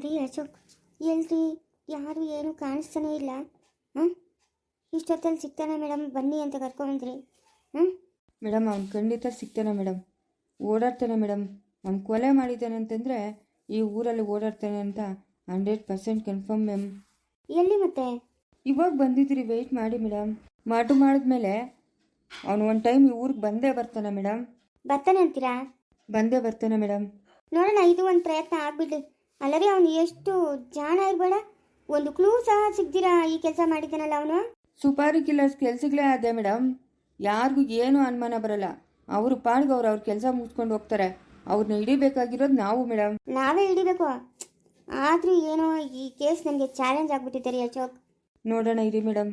ರೀ ಅಶೋಕ್. ಎಲ್ರಿ? ಯಾರು ಏನು ಕಾಣಿಸ್ತಾನೆ ಇಲ್ಲ. ಹಾಂ? ಇಷ್ಟೊತ್ತಲ್ಲಿ ಸಿಗ್ತಾನೆ ಮೇಡಮ್? ಬನ್ನಿ ಅಂತ ಕರ್ಕೊಂಡ್ರಿ ಹಾಂ? ಮೇಡಮ್ ಅವ್ನು ಖಂಡಿತ ಸಿಗ್ತಾನೆ ಮೇಡಮ್. ಓಡಾಡ್ತಾನೆ ಮೇಡಮ್. ಅವ್ನು ಕೊಲೆ ಮಾಡಿದ್ದಾನೆ ಅಂತಂದರೆ ಈ ಊರಲ್ಲಿ ಓಡಾಡ್ತಾನೆ ಅಂತ ಹಂಡ್ರೆಡ್ ಪರ್ಸೆಂಟ್ ಕನ್ಫರ್ಮ್ ಮ್ಯಾಮ್. ಎಲ್ಲಿ ಮತ್ತೆ? ಇವಾಗ ಬಂದಿದ್ದೀರಿ ವೆಯ್ಟ್ ಮಾಡಿ ಮೇಡಮ್. ಮಾಟು ಮಾಡಿದ್ಮೇಲೆ ಅವನು ಒಂದು ಟೈಮ್ ಈ ಊರಿಗೆ ಬಂದೇ ಬರ್ತಾನೆ ಮೇಡಮ್. ಬರ್ತಾನೆ ಅಂತೀರಾ? ಬಂದೇ ಬರ್ತಾನೆ ಮೇಡಮ್. ನೋಡೋಣ ಇದು ಒಂದು ಪ್ರಯತ್ನ ಆಗ್ಬಿಡ್ಲಿ. ಅಲ್ಲರಿ ಅವನು ಎಷ್ಟು ಜಾಣ ಇರಬೇಡ. ಒಂದು ಕ್ಲೂ ಸಹ ಸಿಗ್ದಿರಾ ಈ ಕೆಲಸ ಮಾಡಿದ್ದಾನಲ್ಲ ಅವನು? ಸುಪಾರಿ ಕಿಲ್ಲರ್ಸ್ ಕೆಲ್ಸಗಳೇ ಅದೇ ಮೇಡಮ್ ಯಾರಿಗೂ ಏನೂ ಅನುಮಾನ ಬರಲ್ಲ. ಅವರು ಪಾಡ್ಗೆ ಅವ್ರು ಅವ್ರ ಕೆಲಸ ಮುಗಿಸ್ಕೊಂಡು ಹೋಗ್ತಾರೆ. ಅವ್ರನ್ನ ಹಿಡಿಬೇಕಾಗಿರೋದು ನಾವು ಮೇಡಮ್ ನಾವೇ ಹಿಡಿಬೇಕು. ಆದರೂ ಏನೋ ಈ ಕೇಸ್ ನನಗೆ ಚಾಲೆಂಜ್ ಆಗ್ಬಿಟ್ಟಿದೆ ರೀ ಅಶೋಕ್. ನೋಡೋಣ ಇರಿ ಮೇಡಮ್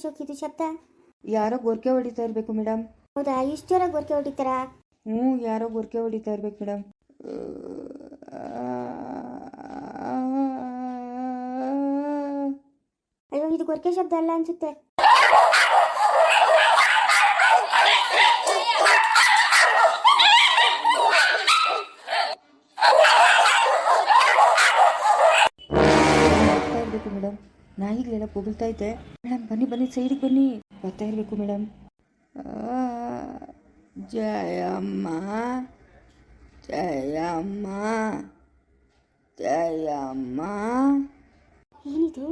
ಅಶೋಕ್ ಇದು ಶಬ್ದ? ಯಾರೋ ಗೊರ್ಕೆ ಹೊಡಿತಾ ಇರಬೇಕು ಮೇಡಮ್. ಹೌದಾ? ಇಷ್ಟು ಜನ ಗೊರ್ಕೆ ಹೊಡಿತಾರಾ? ಹ್ಞೂ ಯಾರೋ ಗೊರ್ಕೆ ಹೊಡಿತಾ ಇರ್ಬೇಕು ಮೇಡಮ್. ಅಯ್ಯೋ ಇದು ಗೊರ್ಕೆ ಶಬ್ದ ಅಲ್ಲ ಅನ್ಸುತ್ತೆ. ಮೇಡಮ್. ನಾಯಿಗಳೆಲ್ಲ ಪೊಗಳ್ತಾ ಐತೆ ಮೇಡಮ್ ಬನ್ನಿ ಬನ್ನಿ ಸೈಡಿಗೆ ಬನ್ನಿ. ಬರ್ತಾ ಇರಬೇಕು ಮೇಡಮ್ ಜಯಮ್ಮ ಜಯಮ್ಮ ಜಯಮ್ಮ. ಏನಿದು?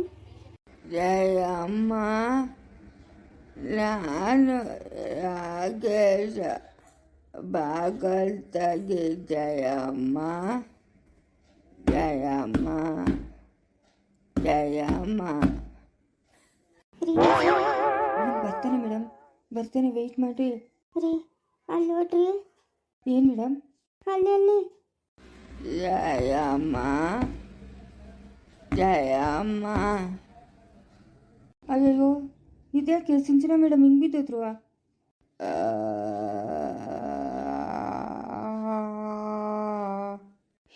ಜಯಮ್ಮ ನಾನು ರಾಗೇಶ ಬಾಗಲ್ ತಗಿ ಜಯಮ್ಮ ಜಯಮ್ಮ ಜಯಮ್ಮ. ಬರ್ತಾನೆ ವೆಯ್ಟ್ ಮಾಡಿ. ರೀ ಅಲ್ಲಿ ನೋಡ್ರಿ ಏನು ಮೇಡಮ್ ಅಲ್ಲಿ ಅಲ್ಲಿ. ಜಯಮ್ಮ ಜಯಮ್ಮ. ಅಯ್ಯಯ್ಯೋ ಇದ್ಯಾಕೆ? ಸಿಂಚನ ಮೇಡಮ್ ಹಿಂಗೆ ಬಿದ್ದೋದ್ರು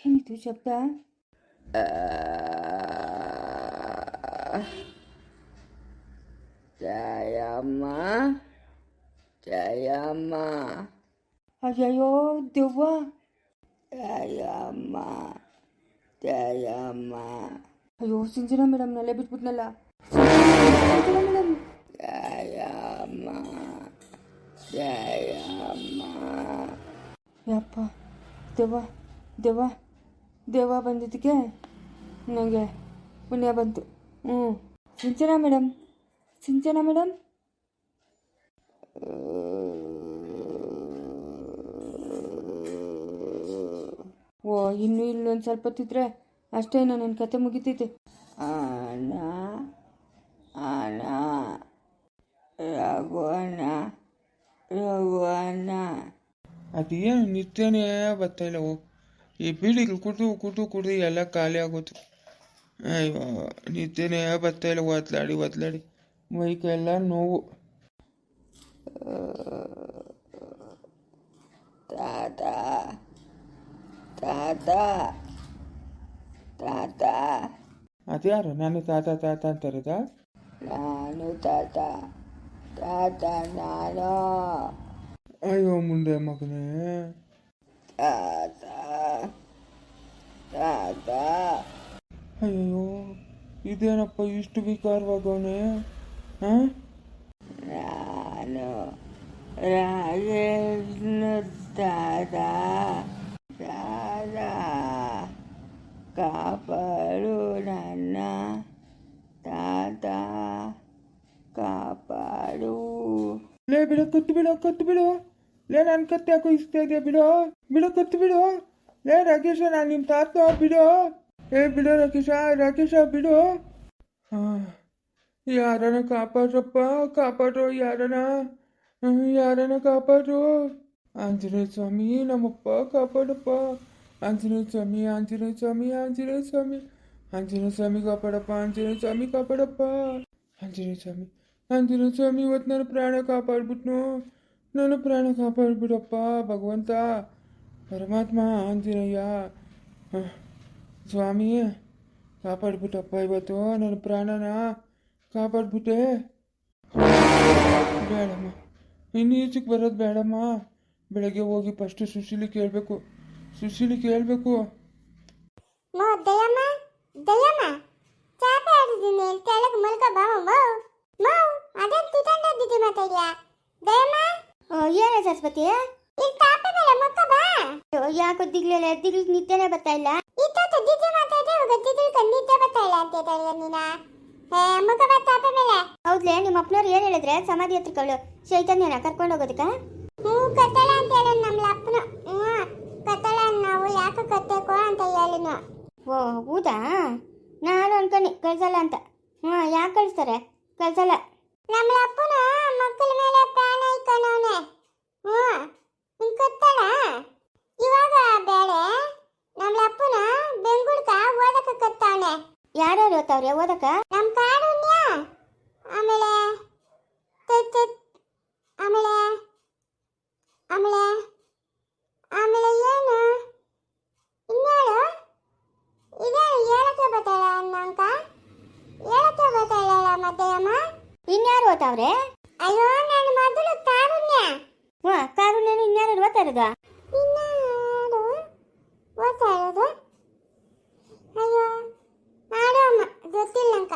ಏನಿದು ಶಬ್ದ? ಜಯಮ್ಮ. ಜಯಮ್ಮ ಅಯ್ಯಯ್ಯೋ ದೆವ್ವ. ಜಯಮ್ಮ ಜಯಮ್ಮ ಅಯ್ಯೋ ಸಿಂಚನ ಮೇಡಮ್ ನಲ್ಲೇ ಬಿಟ್ಬಿಟ್ನಲ್ಲ. ಮೇಡಮ್ ಜಯಮ್ಮ ಜಯಮ್ಮ ಯಪ್ಪ ದೆವ್ವ ದೆವ್ವ ದೆವ್ವ ಬಂದಿದ್ದಕ್ಕೆ ನನಗೆ ಪುಣ್ಯ ಬಂತು. ಹ್ಞೂ ಸಿಂಚನಾ ಮೇಡಮ್ ಸಿಂಚನಾ ಮೇಡಮ್ ಓ, ಇನ್ನು ಇಲ್ಲೊಂದು ಸ್ವಲ್ಪ ಹೊತ್ತಿದ್ರೆ ಅಷ್ಟೇನೋ ನನ್ನ ಕತೆ ಮುಗಿತೈತೆ. ಅಣ್ಣ ಅಣ್ಣ, ರಘುವಣ್ಣ ರಘುವಣ್ಣ. ಅದೇನು ನಿತ್ಯನೇ ಬರ್ತಾ ಇಲ್ಲ ಈ ಬೀಡಿಗಳು ಕುಡಿದು ಕುಡಿದು ಕುಡಿದು ಎಲ್ಲ ಖಾಲಿ ಆಗುತ್ತೆ ಅಯ್ಯೋ, ನಿತ್ಯನೇ ಬರ್ತಾ ಇಲ್ಲ ಒತ್ಲಾಡಿ ಒತ್ಲಾಡಿ ಮೈಕೆಲ್ಲ ನೋವು. ತಾತ ತಾತ ತಾತ. ಅದ್ಯಾರು? ನಾನು ತಾತ ತಾತ ಅಂತಾರದ ನಾನು ತಾತ ತಾತ ನಾನು. ಅಯ್ಯೋ ಮುಂದೆ ಮಗನೇ. ತಾತ ತಾತ. ಅಯ್ಯೋ ಇದೇನಪ್ಪ ಇಷ್ಟು ವಿಕಾರವಾಗವನೇ ಹಾಂ? ನಾನು ರಾಜೇಶ್ನ ತಾತ ತಾತ ಕಾಪಾಡು ನನ್ನ ತಾತ ಕಾಪಾಡು ಲೇ ಬಿಡೋ ಕತ್ತು ಬಿಡೋ ಕತ್ತು ಬಿಡು ಲೇ ನನ್ನ ಕತ್ತು ಯಾಕೋ ಇಸ್ತಾ ಇದೆಯಾ ಬಿಡೋ ಬಿಡೋ ಕತ್ತು ಬಿಡು ಲೇ ರಾಕೇಶ ನಾನು ನಿಮ್ಮ ತಾತ ಬಿಡು ಏ ಬಿಡೋ ರಾಕೇಶ ರಾಕೇಶ ಬಿಡು ಆ, ಯಾರನ್ನ ಕಾಪಾಡ್ರಪ್ಪ, ಕಾಪಾಡ್ರು ಯಾರನ ಯಾರನ ಕಾಪಾಡ್ರು? ಆಂಜನೇಯ ಸ್ವಾಮಿ, ನಮ್ಮಪ್ಪ ಕಾಪಾಡಪ್ಪ. ಆಂಜನೇಯ ಸ್ವಾಮಿ ಆಂಜನೇಯ ಸ್ವಾಮಿ ಆಂಜನೇಯ ಸ್ವಾಮಿ. ಆಂಜನೇಯ ಸ್ವಾಮಿ ಕಾಪಾಡಪ್ಪ, ಆಂಜನೇಯ ಸ್ವಾಮಿ ಕಾಪಾಡಪ್ಪ. ಆಂಜನೇಯ ಸ್ವಾಮಿ ಆಂಜನೇಯ ಸ್ವಾಮಿ, ಇವತ್ತು ನನ್ನ ಪ್ರಾಣ ಕಾಪಾಡ್ಬಿಟ್ನು. ನನ್ನ ಪ್ರಾಣ ಕಾಪಾಡ್ಬಿಡಪ್ಪ, ಭಗವಂತ. ಪರಮಾತ್ಮ, ಆಂಜನೇಯ. ಸ್ವಾಮಿ, ಕಾಪಾಡ್ಬಿಟ್ಟಪ್ಪ ಇವತ್ತು ನನ್ನ ಪ್ರಾಣನ. ಕಾಪಾಡ್ಬಿಟ್ಟೆ ಬೇಡಮ್ಮ. ಇನ್ನು ಈಚೆಗೆ ಬರೋದು ಬೇಡಮ್ಮ. ಬೆಳಗ್ಗೆ ಹೋಗಿ ಫಸ್ಟು ಸುಶೀಲಿ ಕೇಳಬೇಕು. ಸುಶೀಲಿ ಕೇಳಬೇಕು. ಮೋ ದಯಮ್ಮ. ದಯಮ್ಮ. ಚಾಪೆ ಆಡಿದ್ದೀನಿ ಕೆಳಗೆ ಮಲ್ಕ ಬಾ ಮೋ ಅದೇ ತುತಂಡದಿದ್ದಿ ಮಾತಾಡ್ಯಾ? ದಯಮ್ಮ. ಏನ ಸರಸ್ವತಿ? ಇಲ್ಲಿ ಚಾಪೆ ಮೇಲೆ ಮಲ್ಕ ಬಾ. ಯಾಕೋ ದಿಗ್ಲಿಲ್ಲ ದಿಗ್ಲಿ ನಿದ್ದೆನೇ ಬರ್ತಾ ಇಲ್ಲ? ಇತ್ತೊತ್ತು ದಿದ್ದಿ ಮಾತಾಡ್ದೆ ದಿಗ್ಲಿ ನಿದ್ದೆ ಬರ್ತಾ ಇಲ್ಲ ಅಂತ ನೀನ? ಹೌದ್ಲೇ ನಿಮ್ಮ ಅಪ್ಪನವ್ರು ಏನ್ ಹೇಳಿದ್ರೆ? ಸಮಾಧಿ ಹತ್ರ ಕಳು. ಚೈತನ್ಯನ ಕರ್ಕೊಂಡು ಹೋಗೋದಕ್ಕ. ಹ್ಞೂ ಕತ್ತಲ ಅಂತ ಹೇಳಿ ನಮ್ಮ ಅಪ್ಪನ. ಹ್ಞೂ ಕತ್ತಳ ನಾವು ಯಾಕೆ ಕತ್ತೇಕೋ ಅಂತ ಹೇಳಿನ ಓ ಹೌದಾ? ನಾನು ಅನ್ಕೊಂಡಿ ಕಳ್ಸಲ್ಲ ಅಂತ. ಹ್ಞೂ ಯಾಕೆ ಕಳಿಸ್ತಾರೆ? ಕಳ್ಸಲ್ಲ. ನಮ್ಮ ಅಪ್ಪನ ಮಕ್ಕಳ ಮೇಲೆ ಪ್ರಾಣ ಇಕ್ಕನವನೆ ಹ್ಞೂ ನಿನ್ ಕತ್ತಳ ಇವಾಗ ಬೇಳೆ ನಮ್ಮ ಅಪ್ಪನ ಬೆಂಗುಳ್ಕ ಓದಕ ಕತ್ತವನೆ. ಯಾರ್ಯಾರು ಓದ್ತಾವ್ರೆ? ಓದಕ ಓದ್ತಾವ್ರೆ ಅಯ್ಯೋ ನನ್ನ ಮೊದಲು ಕಾರುಣ್ಯ. ಹ್ಞೂ ಕಾರುಣ್ಯ ಇನ್ಯಾರು ಓದ್ತಾ ಇರೋದು ಇನ್ಯಾರು ಓದ್ತಾ ಇರೋದು ಅಯ್ಯೋ ಆಡೋ ಅಮ್ಮ ಗೊತ್ತಿಲ್ಲ ನಂಕ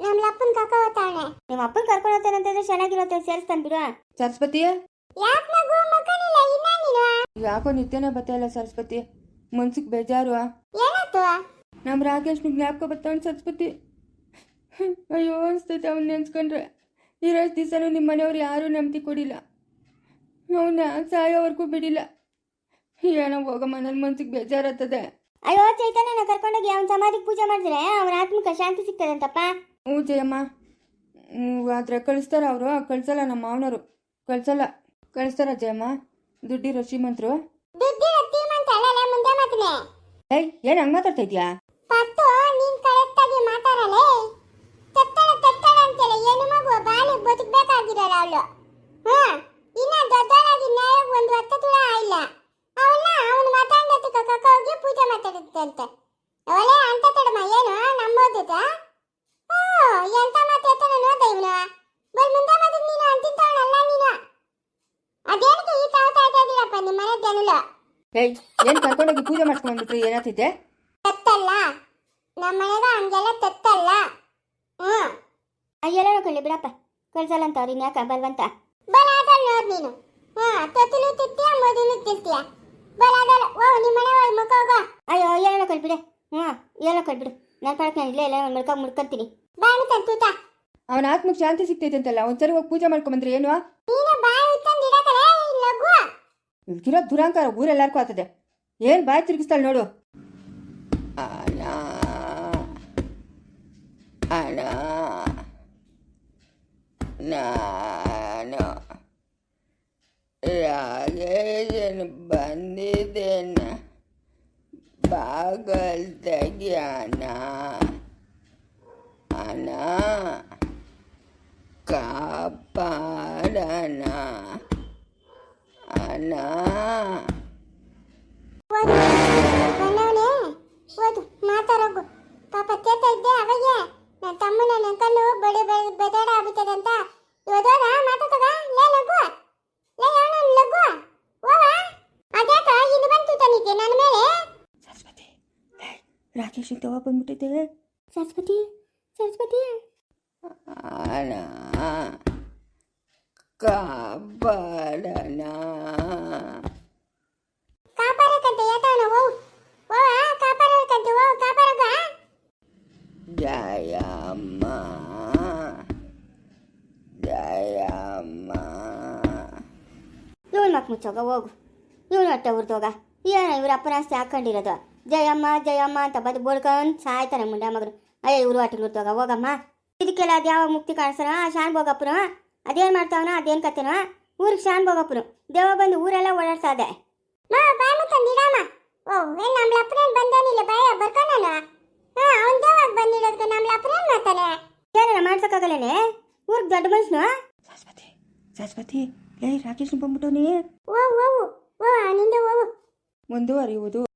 ನಮ್ಮ ಅಪ್ಪನ ಕಾಕ ಓದ್ತಾವನೆ ನಿಮ್ಮ ಅಪ್ಪನ ಕರ್ಕೊಂಡು ಹೋಗ್ತಾನಂತಂದ್ರೆ ಚೆನ್ನಾಗಿರುತ್ತೆ ಸೇರಿಸ್ತಾನೆ ಬಿಡು. ಸರಸ್ವತಿ ಯಾಕೆ ಮಗು ಮಕ್ಕನಿಲ್ಲ ಇನ್ನ ನೀನು? ಯಾಕೋ ನಿತ್ಯನೇ ಬರ್ತಾ ಇಲ್ಲ ಸರಸ್ವತಿ. ಮನ್ಸಿಗೆ ಬೇಜಾರು. ಏನಾಯ್ತು? ನಮ್ಮ ರಾಕೇಶ್ನಿಗೆ ಜ್ಞಾಪಕ ಬರ್ತಾವನ್ ಸರಸ್ವತಿ. ಅಯ್ಯೋ ಅನ್ಸ್ತೈತೆ ಅವ್ನು ನೆನ್ಸ್ಕೊಂಡ್ರೆ. ಇರೋಷ್ಟು ದಿವಸನೂ ನಿಮ್ಮ ಮನೆಯವ್ರು ಯಾರೂ ನೆಮ್ಮದಿ ಕೊಡಿಲ್ಲ. ಅವನ್ನ ಸಾಯೋವರೆಗೂ ಬಿಡಿಲ್ಲ. ಏನೋ ಹೋಗಮ್ಮ ನನ್ನ ಮನ್ಸಿಗೆ ಬೇಜಾರತ್ತದೆ ಅಯ್ಯೋ ಚೈತನ್ಯನ ಕರ್ಕೊಂಡೋಗಿ ಅವನ ಸಮಾಧಿಗೆ ಪೂಜೆ ಮಾಡಿದ್ರೆ ಅವನ ಆತ್ಮಕ ಶಾಂತಿ ಸಿಗ್ತದಂತಪ್ಪ. ಹ್ಞೂ ಜಯಮ್ಮ. ಆದರೆ ಕಳಿಸ್ತಾರ ಅವರು. ಕಳ್ಸಲ್ಲ ನಮ್ಮ ಮಾವನವರು. ಕಳ್ಸಲ್ಲ. ಕಳಿಸ್ತಾರ ಜಯಮ್ಮ. ದುಡ್ಡಿರೋ ಶ್ರೀಮಂತರು. ಏಯ್ ಏನು ಹಂಗೆ ಮಾತಾಡ್ತಾ ಇದೆಯಾ ಪತ್ತು ನೀನ್ ಕರೆಕ್ಟಾಗಿ ಮಾತಾಡಲೇ ತತ್ತಳ ತತ್ತಳ ಅಂತೇಳಿ ಏನು ಮಗು ಬಾಲಿ ಬದುಕಬೇಕಾಗಿರಲ್ಲ ಅವಳು. ಹಾ ಇನ್ನ ದೊಡ್ಡವಳಾಗಿ ನ್ಯಾಯಕ್ಕೆ ಒಂದು ವರ್ಷ ತುಳ ಆಯಿಲ್ಲ ಅವನ್ನ ಅವನು ಮಾತಾಡೋದಕ್ಕ ಕಕ್ಕ ಹೋಗಿ ಪೂಜೆ ಮಾತಾಡುತ್ತಂತೆ ಅವಳೆ ಅಂತ ತಡಮ ಏನು ನಮ್ಮೋದದ ಓ ಎಂತ ಮಾತಾಡ್ತಾನೆ ನೋಡ ಇವನು? ಬಲ್ ಮುಂದೆ ಮಾತು ನೀನು ಅಂತಿಂತವಳಲ್ಲ ನೀನು? ಅದೇನಕ್ಕೆ ಈ ತಾವು ತಾಯ್ತಾ ಇದ್ದೀರಪ್ಪ ನಿಮ್ಮ ಮನೆ ಜನಲು? ಏಯ್ ಏನು ಕರ್ಕೊಂಡೋಗಿ ಪೂಜೆ ಮಾಡ್ಸ್ಕೊಂಡ್ಬಿಟ್ರಿ ಏನಾಗ್ತೈತೆ ತತ್ತಲ್ಲ? ನಮ್ಮ ಮನೆಗ ಹಂಗೆಲ್ಲ ತತ್ತಲ್ಲ. ಹ್ಞೂ. ಅಯ್ಯೆಲ್ಲ ಕಳ್ಳಿ ಬಿಡಪ್ಪ. ಕಳ್ಸಲ್ಲ ಅಂತ ಅವ್ರಿನ್ ಯಾಕ ಬಲ್ವಂತ? ಬಲಾದಲ್ ನೋಡ್ ನೀನು. ಹ್ಞೂ ತತ್ತಲು ತಿತ್ತೀಯ ಮೊದಲು ತಿಂತೀಯ? ಬಲಾದಲ್ ಓ ನಿಮ್ಮ ಮನೆ ಒಳಗೆ ಮುಖ ಹೋಗೋ. ಅಯ್ಯೋ ಏನೋ ಕಳ್ಬಿಡೆ ಹ್ಞೂ ಏನೋ ಕಳ್ಬಿಡು ನನ್ನ ಪಡಕ್ ನಾನು ಇಲ್ಲೇ ಇಲ್ಲ ಮುಡ್ಕ ಮುಡ್ಕೊಂತೀನಿ ಬಾಯಿ ತೂತ ಅವನ ಆತ್ಮಕ್ಕೆ ಶಾಂತಿ ಸಿಗ್ತೈತೆ ಅಂತಲ್ಲ ಒಂದ್ಸರಿ ಹೋಗಿ ಪೂಜೆ ಮಾಡ್ಕೊಂಬಂದ್ರೆ ಏನು? ನೀನು ಬಾಯಿ ಉತ್ತಂದು ಇಡಕಲೆ ಲಘು ಇರೋ ದುರಾಂಕಾರ ಊರೆಲ್ಲರಿಗೂ ಆತದೆ ಏನು ಬಾಯಿ ತಿರುಗಿಸ್ತಾಳೆ ನೋಡು. ಅಣ್ಣ ಅಣ್ಣ. ನಾನು ರಾಗೇಶನ್ ಬಂದಿದ್ದೇನ ಬಾಗಲ್ ತೆಗಿಯೋಣ ಅಣ್ಣ ಕಾಪಾಡಣ ಅಣ್ಣ ಓದು ಬಂದವನೇ ಓದು ಮಾತಾಡೋಗು ಪಾಪ ಬಂದ್ಬಿಟ್ಟಿದೆ ಸರಸ್ವತಿ ಸರಸ್ವತಿ. ಅಣ್ಣ ಕಾಪಾಡಣ ಕಾಪಾಡಕಂತೆ ಯಾತವನ ಓ ಓವ ಕಾಪಾಡಕಂತೆ ಓ ಕಾಪಾಡಕ ಜಯಮ್ಮ ಜಯಮ್ಮ. ಇವನ್ ಮಕ್ ಮುಚ್ಚೋಗ ಹೋಗು. ಇವನು ಹೊಟ್ಟೆ ಹುರಿದೋಗ ಏನ ಇವ್ರ ಅಪ್ಪನ ಆಸ್ತಿ ಹಾಕೊಂಡಿರೋದು. ಜಯಮ್ಮ ಜಯಮ್ಮ ಅಂತ ಬದು ಬೋಡ್ಕೊಂಡು ಸಾಯ್ತಾರೆ ಮುಂಡೆ ಮಗರು ಅಯ್ಯ ಇವರು ಆಟಿಗೆ ನೋಡ್ತಾಗ ಹೋಗಮ್ಮ. ಇದಕ್ಕೆಲ್ಲ ಅದು ಯಾವ ಮುಕ್ತಿ ಕಾಣಿಸ್ತಾನ ಶಾನ್ ಭೋಗಪ್ಪನು ಅದೇನ್ ಮಾಡ್ತಾವನ ಅದೇನ್ ಕತ್ತಿನ ಊರಿಗೆ ಶಾನ್ ಭೋಗಪ್ಪನು ದೇವ ಬಂದು ಊರೆಲ್ಲ ಓಡಾಡ್ತಾ ಇದೆ. ಮಾಡ್ಸಕ್ಕಾಗಲ್ಲೇನೆ? ಊರಿಗೆ ದೊಡ್ಡ ಮನುಷ್ಯನು? ಸರಸ್ವತಿ ಸರಸ್ವತಿ ಏಯ್ ರಾಕೇಶ್ ಬಂದ್ಬಿಟ್ಟವನಿ. ಓ ಓ ಓ ನಿಂದ ಓ. ಮುಂದುವರಿಯುವುದು.